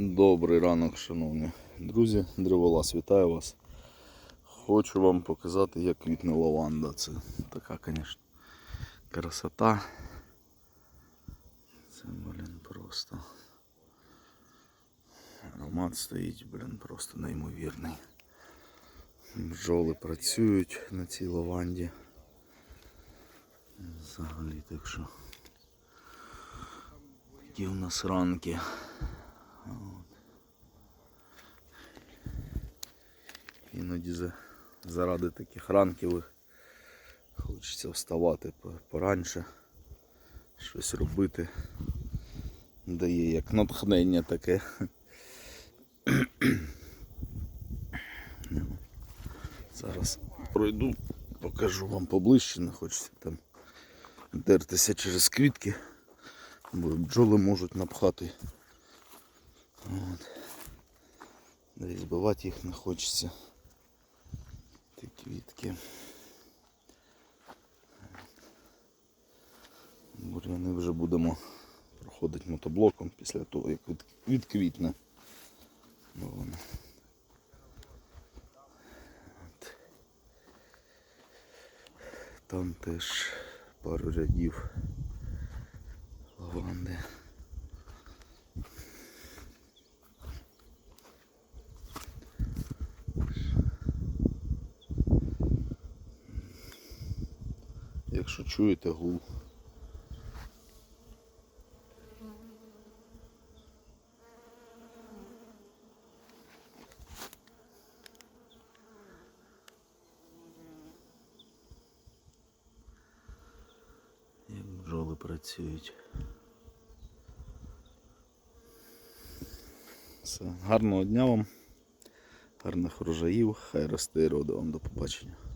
Добрий ранок, шановні друзі, древолаз, вітаю вас. Хочу вам показати, як квітне лаванда. Це така, звісно, красота. Це, блін, просто. Аромат стоїть, блін, просто неймовірний. Бджоли працюють на цій лаванді. Взагалі так що. Такі у нас ранки. Іноді заради таких ранків хочеться вставати по- щось робити. Дає як натхнення таке. Зараз пройду, покажу вам поближче, не хочеться там дертися через квітки, бо бджоли можуть напхати. От. Збивати їх не хочеться. Квітки. Бур'яни вже будемо проходити мотоблоком після того, як відквітне. Там теж пару рядів лаванди. Якщо чуєте гул. Як бджоли працюють. Все. Гарного дня вам, гарних врожаїв, хай росте і роди вам до побачення.